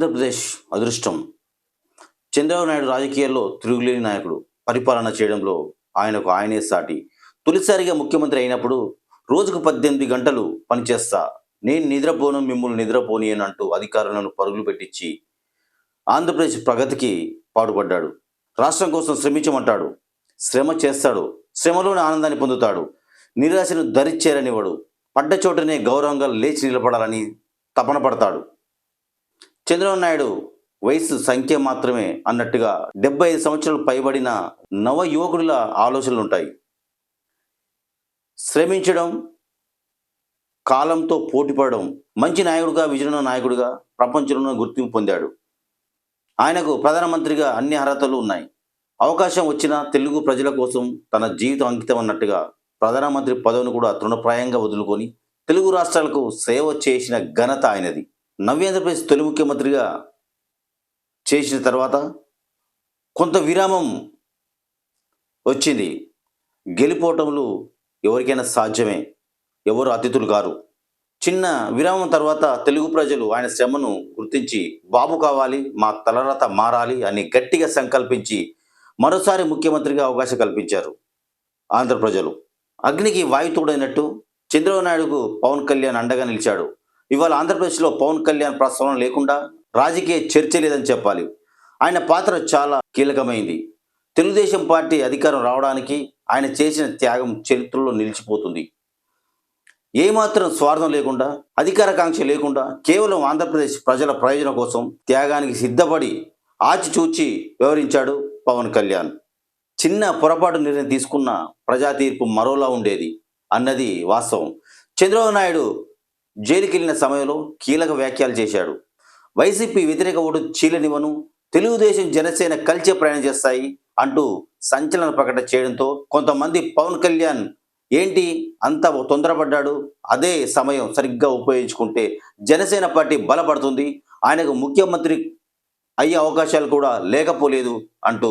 ఆంధ్రప్రదేశ్ అదృష్టం. చంద్రబాబు నాయుడు రాజకీయాల్లో తిరుగులేని నాయకుడు. పరిపాలన చేయడంలో ఆయనకు ఆయనే సాటి. తొలిసారిగా ముఖ్యమంత్రి అయినప్పుడు రోజుకు పద్దెనిమిది గంటలు పనిచేస్తా. నేను నిద్రపోను మిమ్మల్ని నిద్రపోనియను అంటూ అధికారులను పరుగులు పెట్టించి ఆంధ్రప్రదేశ్ ప్రగతికి పాటుపడ్డాడు. రాష్ట్రం కోసం శ్రమించమంటాడు. శ్రమ చేస్తాడు. శ్రమలోనే ఆనందాన్ని పొందుతాడు. నిరాశను ధరిచ్చేరనివాడు పడ్డ చోటనే గౌరవంగా లేచి నిలబడాలని తపన పడతాడు. చంద్రబాబు నాయుడు వయసు సంఖ్య మాత్రమే అన్నట్టుగా డెబ్బై ఐదు సంవత్సరాలు పైబడిన నవ యువకుడుల ఆలోచనలు ఉంటాయి. శ్రమించడం కాలంతో పోటీపడడం మంచి నాయకుడిగా విజయన నాయకుడిగా ప్రపంచంలో గుర్తింపు పొందాడు. ఆయనకు ప్రధానమంత్రిగా అన్ని అర్హతలు ఉన్నాయి. అవకాశం వచ్చిన తెలుగు ప్రజల కోసం తన జీవితం అంకితం అన్నట్టుగా ప్రధానమంత్రి పదవిని కూడా తృణప్రాయంగా వదులుకొని తెలుగు రాష్ట్రాలకు సేవ చేసిన ఘనత ఆయనది. నవ్యాంధ్రప్రదేశ్ తొలి ముఖ్యమంత్రిగా చేసిన తర్వాత కొంత విరామం వచ్చింది. గెలిపోవటములు ఎవరికైనా సాధ్యమే. ఎవరు అతిథులు కారు. చిన్న విరామం తర్వాత తెలుగు ప్రజలు ఆయన శ్రమను గుర్తించి బాబు కావాలి మా తలరత మారాలి అని గట్టిగా సంకల్పించి మరోసారి ముఖ్యమంత్రిగా అవకాశం కల్పించారు ఆంధ్ర ప్రజలు. అగ్నికి వాయుతోడైనట్టు చంద్రబాబు నాయుడుకు పవన్ కళ్యాణ్ అండగా నిలిచాడు. ఇవాళ ఆంధ్రప్రదేశ్లో పవన్ కళ్యాణ్ ప్రస్తావన లేకుండా రాజకీయ చర్చ లేదని చెప్పాలి. ఆయన పాత్ర చాలా కీలకమైంది. తెలుగుదేశం పార్టీ అధికారం రావడానికి ఆయన చేసిన త్యాగం చరిత్రలో నిలిచిపోతుంది. ఏమాత్రం స్వార్థం లేకుండా అధికారకాంక్ష లేకుండా కేవలం ఆంధ్రప్రదేశ్ ప్రజల ప్రయోజనం కోసం త్యాగానికి సిద్ధపడి ఆచిచూచి వ్యవహరించాడు పవన్ కళ్యాణ్. చిన్న పొరపాటు నిర్ణయం తీసుకున్న ప్రజా తీర్పు మరోలా ఉండేది అన్నది వాస్తవం. చంద్రబాబు నాయుడు జైలుకి వెళ్ళిన సమయంలో కీలక వ్యాఖ్యలు చేశాడు. వైసీపీ వ్యతిరేక ఓటు చీలనివను తెలుగుదేశం జనసేన కలిసే ప్రయాణం చేస్తాయి అంటూ సంచలన ప్రకటన చేయడంతో కొంతమంది పవన్ కళ్యాణ్ ఏంటి అంత తొందరపడ్డాడు? అదే సమయం సరిగ్గా ఉపయోగించుకుంటే జనసేన పార్టీ బలపడుతుంది ఆయనకు ముఖ్యమంత్రి అయ్యే అవకాశాలు కూడా లేకపోలేదు అంటూ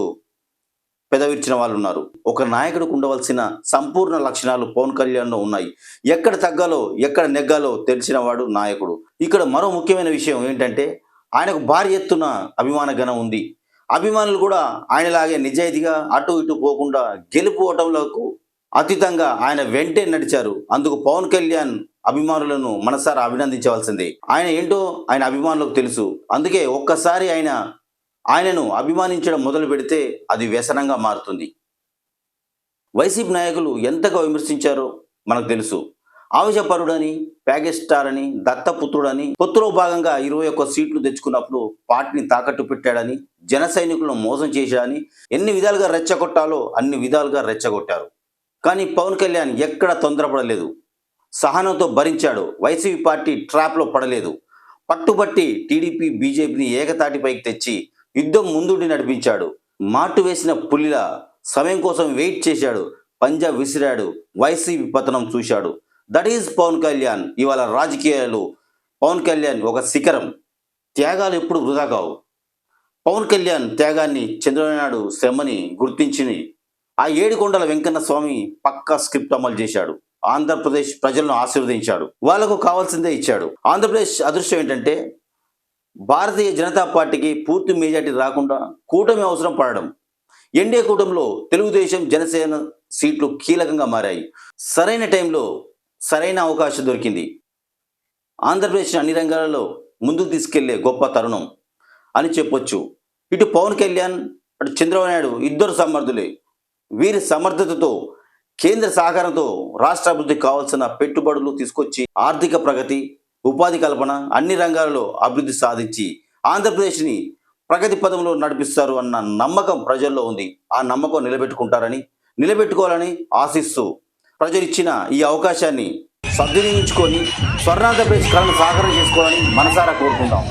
పెదవిర్చిన వాళ్ళు ఉన్నారు ఒక నాయకుడికి ఉండవలసిన సంపూర్ణ లక్షణాలు పవన్ కళ్యాణ్లో ఉన్నాయి. ఎక్కడ తగ్గాలో ఎక్కడ నెగ్గాలో తెలిసిన వాడు నాయకుడు. ఇక్కడ మరో ముఖ్యమైన విషయం ఏంటంటే ఆయనకు భారీ ఎత్తున అభిమాన గణం ఉంది. అభిమానులు కూడా ఆయనలాగే నిజాయితీగా అటు ఇటు పోకుండా గెలుపు ఓటములకు అతీతంగా ఆయన వెంటే నడిచారు. అందుకు పవన్ కళ్యాణ్ అభిమానులను మనసారా అభినందించవలసిందే. ఆయన ఏంటో ఆయన అభిమానులకు తెలుసు. అందుకే ఒక్కసారి ఆయన ఆయనను అభిమానించడం మొదలు పెడితే అది వ్యసనంగా మారుతుంది. వైసీపీ నాయకులు ఎంతగా విమర్శించారో మనకు తెలుసు. ఆవేశపరుడని ప్యాకేజ్ స్టార్ అని దత్తపుత్రుడని పొత్తులో భాగంగా ఇరవై ఒక్క సీట్లు తెచ్చుకున్నప్పుడు పార్టీని తాకట్టు పెట్టాడని జన సైనికులను మోసం చేశాడని ఎన్ని విధాలుగా రెచ్చగొట్టాలో అన్ని విధాలుగా రెచ్చగొట్టారు. కానీ పవన్ కళ్యాణ్ ఎక్కడ తొందరపడలేదు. సహనంతో భరించాడు. వైసీపీ పార్టీ ట్రాప్లో పడలేదు. పట్టుబట్టి టీడీపీ బీజేపీని ఏకతాటిపైకి తెచ్చి యుద్ధం ముందుండి నడిపించాడు. మాటు వేసిన పులిలా సమయం కోసం వెయిట్ చేశాడు. పంజాబ్ విసిరాడు. వైసీపీ పతనం చూశాడు. That is Pawan Kalyan. ఇవాళ రాజకీయాలు. పవన్ కళ్యాణ్ ఒక శిఖరం. త్యాగాలు ఎప్పుడు వృధా కావు. పవన్ కళ్యాణ్ త్యాగాన్ని చంద్రబాబు శ్రమని గుర్తించి ఆ ఏడుకొండల వెంకన్న స్వామి పక్కా స్క్రిప్ట్ అమలు చేశాడు. ఆంధ్రప్రదేశ్ ప్రజలను ఆశీర్వదించాడు. వాళ్ళకు కావాల్సిందే ఇచ్చాడు. ఆంధ్రప్రదేశ్ అదృష్టం ఏంటంటే భారతీయ జనతా పార్టీకి పూర్తి మెజార్టీ రాకుండా కూటమి అవసరం పడడం. ఎన్డీఏ కూటమిలో తెలుగుదేశం జనసేన సీట్లు కీలకంగా మారాయి. సరైన టైంలో సరైన అవకాశం దొరికింది. ఆంధ్రప్రదేశ్ అన్ని రంగాలలో ముందుకు తీసుకెళ్ళే గొప్ప తరుణం అని చెప్పొచ్చు. ఇటు పవన్ కళ్యాణ్ అటు చంద్రబాబు నాయుడు ఇద్దరు సమర్థులే. వీరి సమర్థతతో కేంద్ర సహకారంతో రాష్ట్ర అభివృద్ధి కావాల్సిన పెట్టుబడులు తీసుకొచ్చి ఆర్థిక ప్రగతి ఉపాధి కల్పన అన్ని రంగాలలో అభివృద్ధి సాధించి ఆంధ్రప్రదేశ్ని ప్రగతి పదంలో నడిపిస్తారు అన్న నమ్మకం ప్రజల్లో ఉంది. ఆ నమ్మకం నిలబెట్టుకుంటారని నిలబెట్టుకోవాలని ఆశిస్తూ ప్రజలు ఇచ్చిన ఈ అవకాశాన్ని సద్వినియోగించుకొని స్వర్ణాంధ్రప్రదేశ్ కళను సాకారం చేసుకోవాలని మనసారా కోరుకుందాం.